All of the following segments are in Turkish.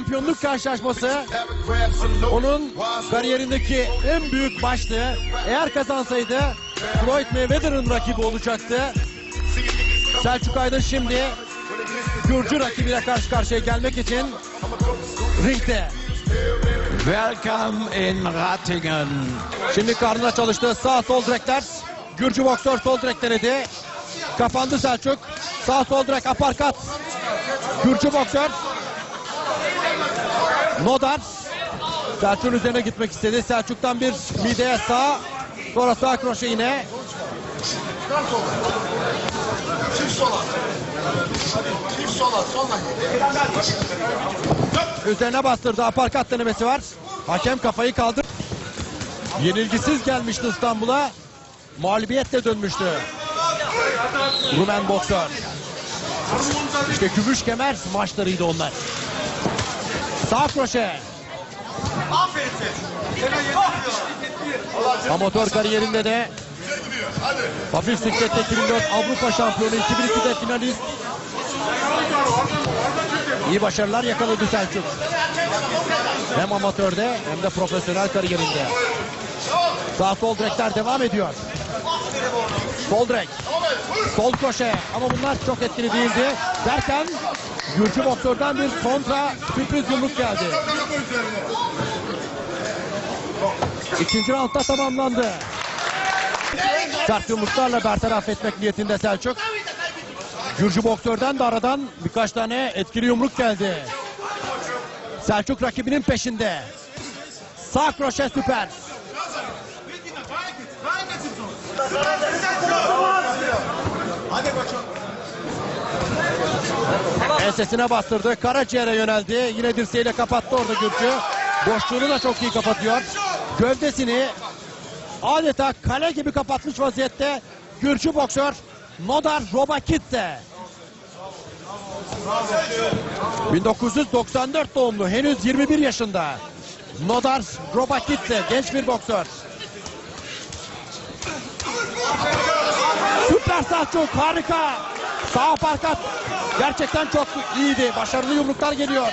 şampiyonluk karşılaşması onun kariyerindeki en büyük maçtı. Eğer kazansaydı Floyd Mayweather'ın rakibi olacaktı. Selçuk Aydın şimdi Gürcü rakibiyle karşı karşıya gelmek için ringde. Welcome in Ratingen. Şimdi karnına çalıştı. Sağ sol direkler. Gürcü boksör sol direk denedi. Kapandı Selçuk. Sağ sol direk aparkat. Gürcü boksör. Nodar. Selçuk'un üzerine gitmek istedi. Selçuk'tan bir mideye sağ. Sonra sağ kroşe yine. Üzerine bastırdı. Aparkat denemesi var. Hakem kafayı kaldır. Yenilgisiz gelmişti İstanbul'a. Mağlubiyetle dönmüştü. Rumen boksör. İşte gümüş kemer maçlarıydı onlar. Sağ kroşe. Amatör kariyerinde de hafif siklette 2004 Avrupa şampiyonu 2002'de finalist. İyi başarılar yakaladı Selçuk. Hem amatörde hem de profesyonel kariyerinde. Sağ sol direkler devam ediyor. Sol direk. Sol köşe ama bunlar çok etkili değildi. Derken Gürcü boksörden bir kontra sürpriz yumruk geldi. İkinci roundda tamamlandı. Sert yumruklarla bertaraf etmek niyetinde Selçuk. Gürcü boksörden de aradan birkaç tane etkili yumruk geldi. Selçuk rakibinin peşinde. Sağ kroşe süper. Ensesine bastırdı. Karaciğere yöneldi. Yine dirseğiyle kapattı orada Gürcü. Boşluğunu da çok iyi kapatıyor. Gövdesini adeta kale gibi kapatmış vaziyette Gürcü boksör Nodar Robakitse. 1994 doğumlu henüz 21 yaşında. Nodar Robakitse genç bir boksör. Süper Selçuk harika. Sağ parkat gerçekten çok iyiydi. Başarılı yumruklar geliyor.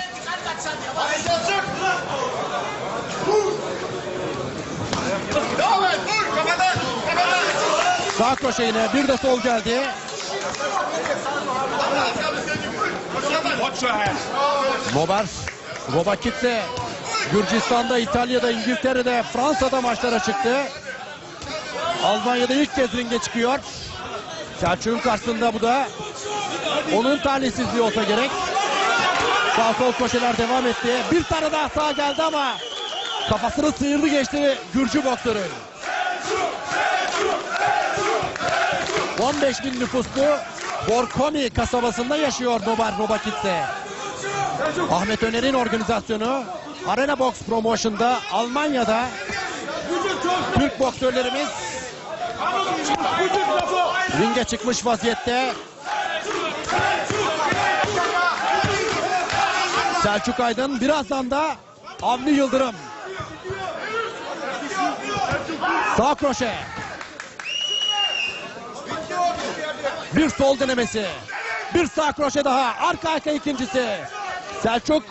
Sağ köşe yine bir de sol geldi. Mobar Robakit'le Gürcistan'da, İtalya'da, İngiltere'de, Fransa'da maçlara çıktı. Almanya'da ilk kez ringe çıkıyor. Selçuk'un karşısında bu da onun talihsizliği olsa gerek. Sağ sol koşular devam etti. Bir tane daha sağ geldi ama kafasını sıyırdı geçti Gürcü boksörün. 15 bin nüfuslu Borkomi kasabasında yaşıyor Nobar Robakit'te. Ahmet Öner'in organizasyonu Arena Box Promotion'da Almanya'da Türk boksörlerimiz ringe çıkmış vaziyette. Selçuk Aydın birazdan da Avni Yıldırım. Sağ kroşe. Bir sol denemesi. Bir sağ kroşe daha. Arka arka ikincisi. Selçuk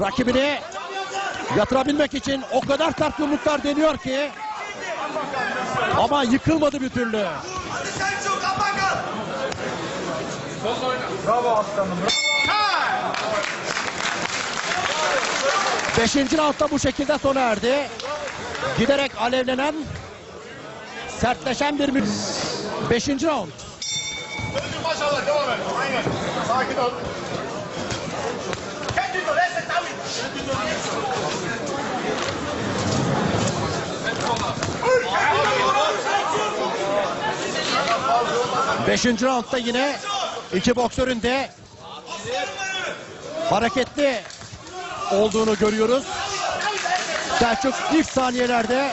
rakibini yatırabilmek için o kadar sert yumruklar deniyor ki ama yıkılmadı bir türlü. Beşinci roundda bu şekilde sona erdi. Giderek alevlenen, sertleşen bir mü... Beşinci round. Döndür maşallah. Devam et. Aynen. Sakin ol. Beşinci roundda yine iki boksörün de hareketli olduğunu görüyoruz. Selçuk ilk saniyelerde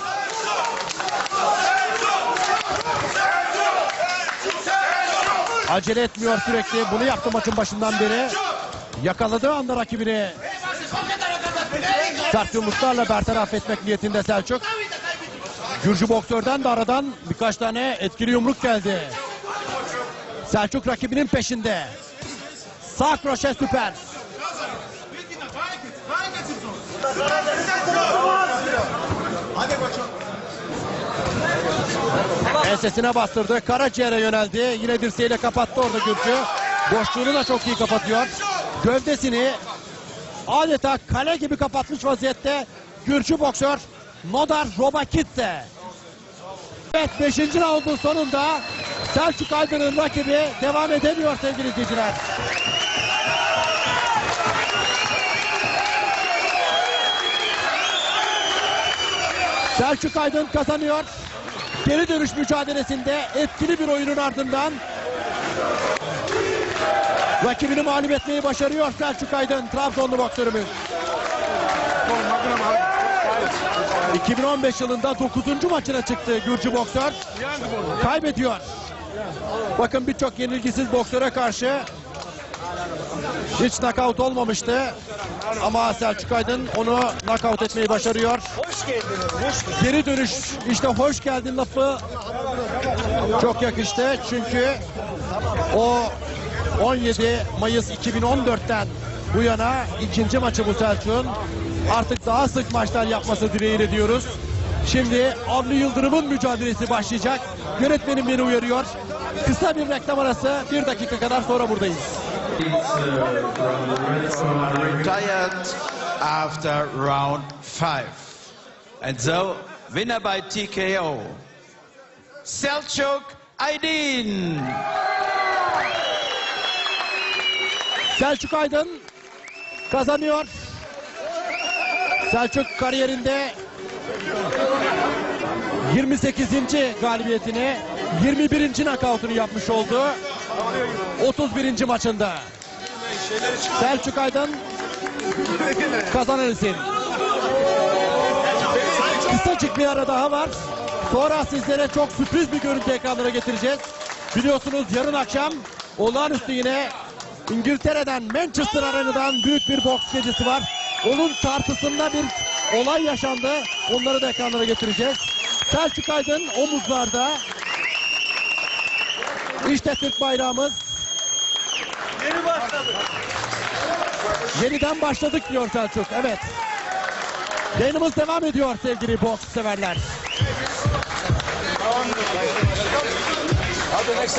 acele etmiyor sürekli. Bunu yaptı maçın başından beri. Yakaladığı anda rakibini sert yumruklarla bertaraf etmek niyetinde Selçuk. Gürcü boksörden de aradan birkaç tane etkili yumruk geldi. Selçuk rakibinin peşinde. Sağ kroşe süper. Ensesine bastırdı. Karaciğere yöneldi. Yine dirseğiyle kapattı orada Gürcü. Boşluğunu da çok iyi kapatıyor. Gövdesini adeta kale gibi kapatmış vaziyette Gürcü boksör Nodar Robakitse. Evet 5. raundun sonunda Selçuk Aydın'ın rakibi devam edemiyor sevgili izleyiciler. Selçuk Aydın kazanıyor. Geri dönüş mücadelesinde etkili bir oyunun ardından rakibini mağlup etmeyi başarıyor Selçuk Aydın Trabzonlu boksörümüz. 2015 yılında 9. maçına çıktı Gürcü boksör. Kaybediyor. Bakın birçok yenilgisiz boksöre karşı hiç knockout olmamıştı. Ama Selçuk Aydın onu knockout etmeyi başarıyor. Hoş geldiniz. Hoş geldiniz. Geri dönüş işte hoş geldin lafı çok yakıştı. Çünkü o 17 Mayıs 2014'ten bu yana ikinci maçı bu Selçuk'un. Artık daha sık maçlar yapması dileğiyle diyoruz. Şimdi Avni Yıldırım'ın mücadelesi başlayacak. Yönetmenim beni uyarıyor. Kısa bir reklam arası bir dakika kadar sonra buradayız. retired after round five. And so, winner by TKO, Selçuk Aydin. Selçuk Aydın kazanıyor. Selçuk kariyerinde 28. galibiyetini 21. nakavtunu yapmış oldu. 31. maçında. Selçuk Aydın kazanan isim. Kısacık bir ara daha var. Sonra sizlere çok sürpriz bir görüntü ekranlara getireceğiz. Biliyorsunuz yarın akşam olağanüstü yine İngiltere'den Manchester Arena'dan büyük bir boks gecesi var. Onun tartısında bir olay yaşandı. Onları da ekranlara getireceğiz. Selçuk Aydın omuzlarda. İşte Türk bayrağımız. Yeni başladık. Yeniden başladık diyor Selçuk. Evet. Yayınımız devam ediyor sevgili boks severler. Hadi next